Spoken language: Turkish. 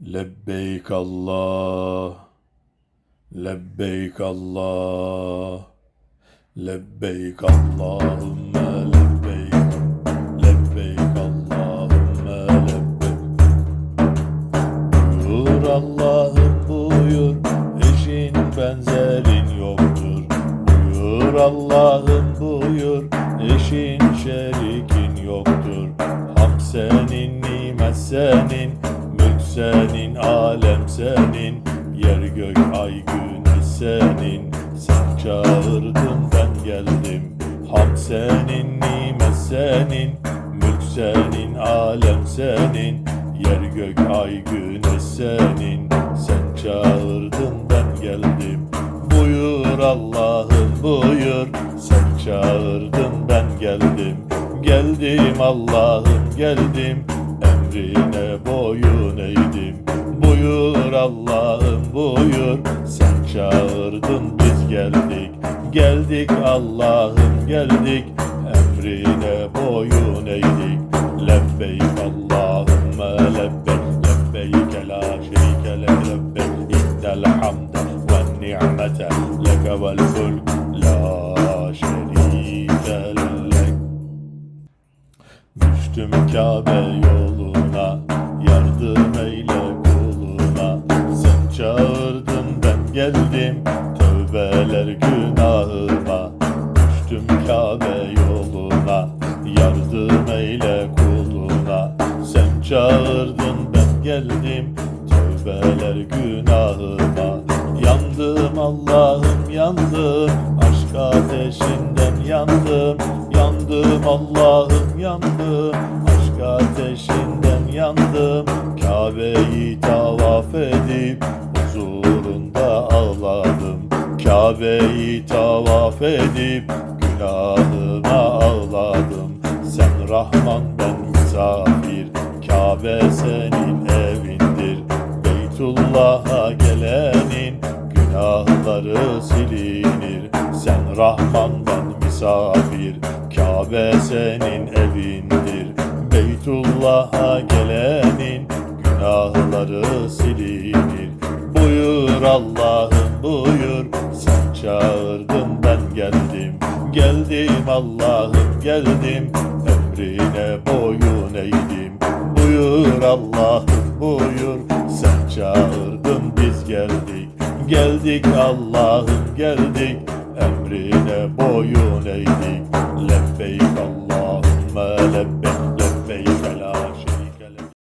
Lebbeyk Allah Lebbeyk Allah Lebbeyk. Allahümme lebbeyk. Lebbeyk Allahümme lebbeyk Buyur Allah'ım buyur. Eşin benzerin yoktur. Buyur Allah'ım buyur. Eşin şerikin yoktur. Ham senin, nimet senin senin, alem senin. Yer gök ay güneş senin. Sen çağırdın ben geldim. Ham senin, nimet senin. Mülk senin, alem senin. Yer gök ay güneş senin. Sen çağırdın ben geldim. Buyur Allah'ım buyur. Sen çağırdın ben geldim. Geldim Allah'ım geldim Emrine boyun eğdim. Buyur Allah'ım buyur. Sen çağırdın biz geldik. Geldik Allah'ım geldik. Emrine boyun eğdik. Lebbeyk Allahümme lebbeyk Lebbeyk la şerike lek lebbeyk. İnnel hamde ve ni'mete leke vel mulk La şerike lek Düştüm Kabe yoluna Yardım eyle kuluna. Sen çağırdın ben geldim. Tövbeler günahıma. Düştüm Kabe yoluna. Yardım eyle kuluna. Sen çağırdın ben geldim. Tövbeler günahıma. Yandım Allah'ım yandım. Aşk ateşinden yandım. Yandım Allah'ım yandım. Aşk ateşinden yandım Kabe'yi tavaf edip Huzurunda ağladım. Kabe'yi tavaf edip Günahıma ağladım. Sen Rahman ben misafir. Kabe senin evindir. Beytullah'a gelenin Günahları silinir. Sen Rahman ben misafir. Kabe senin evindir Beytullah'a gelenin Günahları silinir Buyur Allah'ım buyur. Sen çağırdın ben geldim. Geldim Allah'ım geldim. Emrine boyun eğdim. Buyur Allah'ım buyur. Sen çağırdın biz geldik. Geldik Allah'ım geldik. Emrine boyun eğdik. Lebbeyk Allah